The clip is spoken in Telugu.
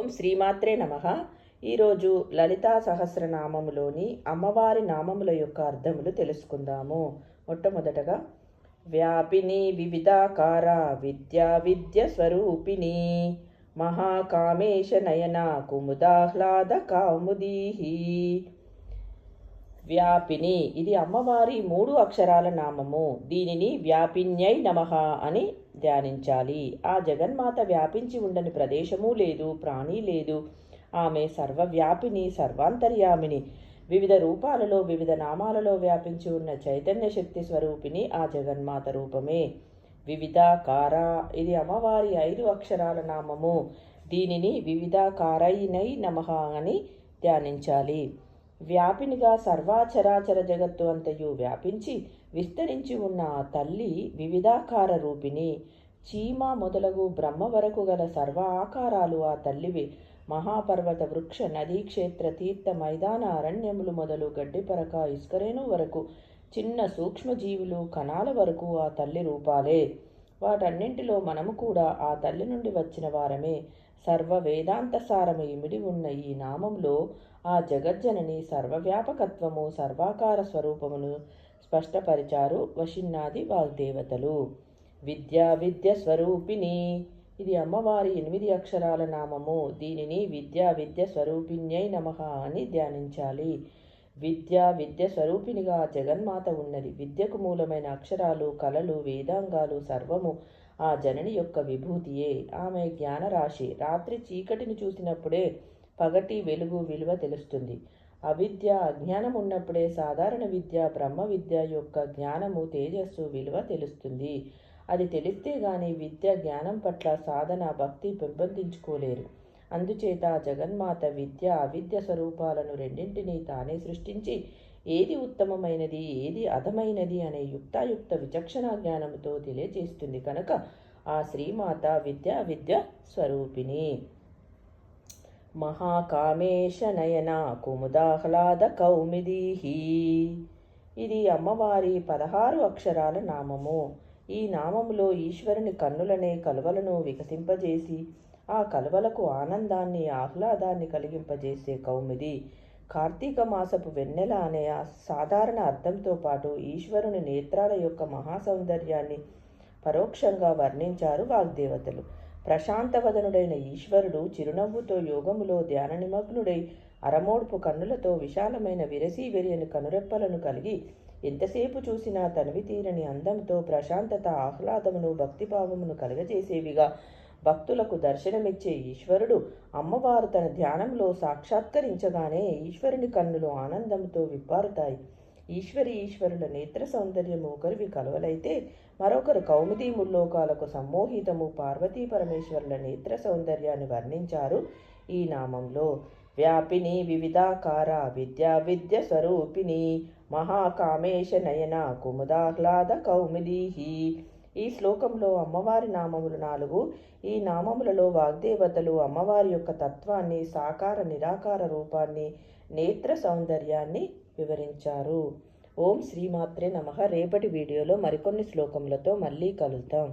ఓం శ్రీమాత్రే నమ. ఈరోజు లలితా సహస్రనామములోని అమ్మవారి నామముల యొక్క అర్థములు తెలుసుకుందాము. మొట్టమొదటగా వ్యాపిని వివిధాకార విద్యా విద్య స్వరూపిణి మహాకామేశ నయన కుముదాహ్లాద కాముదీహీ. వ్యాపిని. ఇది అమ్మవారి మూడు అక్షరాల నామము. దీనిని వ్యాపిన్యై నమః అని ధ్యానించాలి. ఆ జగన్మాత వ్యాపించి ఉండని ప్రదేశము లేదు ప్రాణి లేదు. ఆమె సర్వవ్యాపిని సర్వాంతర్యామిని. వివిధ రూపాలలో వివిధ నామాలలో వ్యాపించి ఉన్న చైతన్య శక్తి స్వరూపిణి ఆ జగన్మాత రూపమే. వివిధాకార. ఇది అమ్మవారి ఐదు అక్షరాల నామము. దీనిని వివిధాకారైనై నమః అని ధ్యానించాలి. వ్యాపినిగా సర్వాచరాచర జగత్తు అంతయు వ్యాపించి విస్తరించి ఉన్న ఆ తల్లి వివిధాకార రూపిణి. చీమ మొదలగు బ్రహ్మ వరకు గల సర్వ ఆకారాలు ఆ తల్లివి. మహాపర్వత వృక్ష నదీ క్షేత్ర తీర్థ మైదాన అరణ్యములు మొదలు గడ్డిపరక ఇసుకరేణు వరకు చిన్న సూక్ష్మజీవులు కణాల వరకు ఆ తల్లి రూపాలే. వాటన్నింటిలో మనము కూడా ఆ తల్లి నుండి వచ్చిన వారమే. సర్వ వేదాంత సారము ఇమిడి ఉన్న ఈ నామంలో ఆ జగజ్జనని సర్వవ్యాపకత్వము సర్వాకార స్వరూపమును స్పష్టపరిచారు వశిన్నాది వాగ్దేవతలు. విద్యా విద్య స్వరూపిణి. ఇది అమ్మవారి ఎనిమిది అక్షరాల నామము. దీనిని విద్యా విద్య స్వరూపిణ్యై నమః అని ధ్యానించాలి. విద్య విద్య స్వరూపిణిగా జగన్మాత ఉన్నది. విద్యకు మూలమైన అక్షరాలు కళలు వేదాంగాలు సర్వము ఆ జనని యొక్క విభూతియే. ఆమె జ్ఞానరాశి. రాత్రి చీకటిని చూసినప్పుడే పగటి వెలుగు విలువ తెలుస్తుంది. అవిద్య అజ్ఞానం ఉన్నప్పుడే సాధారణ విద్య బ్రహ్మ విద్య యొక్క జ్ఞానము తేజస్సు విలువ తెలుస్తుంది. అది తెలిస్తే గాని విద్య జ్ఞానం పట్ల సాధన భక్తి పెంపొందించుకోలేరు. అందుచేత జగన్మాత విద్య అవిద్య స్వరూపాలను రెండింటినీ తానే సృష్టించి ఏది ఉత్తమమైనది ఏది అధమైనది అనే యుక్తాయుక్త విచక్షణ జ్ఞానంతో తెలియజేస్తుంది కనుక ఆ శ్రీమాత విద్య విద్య స్వరూపిణి. మహాకామేశ నయన కుముదాహ్లాద కౌమిదీహి. ఇది అమ్మవారి పదహారు అక్షరాల నామము. ఈ నామములో ఈశ్వరుని కన్నులనే కలువలను వికసింపజేసి ఆ కలువలకు ఆనందాన్ని ఆహ్లాదాన్ని కలిగింపజేసే కౌమిది. కార్తీక మాసపు వెన్నెల అనే సాధారణ అర్థంతో పాటు ఈశ్వరుని నేత్రాల యొక్క మహాసౌందర్యాన్ని పరోక్షంగా వర్ణించారు వాగ్దేవతలు. ప్రశాంతవదనుడైన ఈశ్వరుడు చిరునవ్వుతో యోగములో ధ్యాన నిమగ్నుడై అరమోడ్పు కన్నులతో విశాలమైన విరసీ వెరియని కనురెప్పలను కలిగి ఎంతసేపు చూసినా తనివి తీరని అందంతో ప్రశాంతత ఆహ్లాదమును భక్తిభావమును కలగజేసేవిగా భక్తులకు దర్శనమిచ్చే ఈశ్వరుడు అమ్మవారు తన ధ్యానంలో సాక్షాత్కరించగానే ఈశ్వరుని కన్నులు ఆనందంతో విప్పారుతాయి. ఈశ్వరి ఈశ్వరుల నేత్ర సౌందర్యము ఒకరివి కలవలైతే మరొకరు కౌముదీ ముల్లోకాలకు సమ్మోహితము పార్వతీ పరమేశ్వరుల నేత్ర సౌందర్యాన్ని వర్ణించారు. ఈ నామంలో వ్యాపిని వివిధాకార విద్యా విద్య స్వరూపిణి మహాకామేశ నయన కుముదాహ్లాద కౌముదీహి ఈ శ్లోకంలో అమ్మవారి నామములు నాలుగు. ఈ నామములలో వాగ్దేవతలు అమ్మవారి యొక్క తత్వాన్ని సాకార నిరాకార రూపాన్ని నేత్ర సౌందర్యాన్ని వివరించారు. ఓం శ్రీమాత్రే నమ. రేపటి వీడియోలో మరికొన్ని శ్లోకములతో మళ్ళీ కలుద్దాం.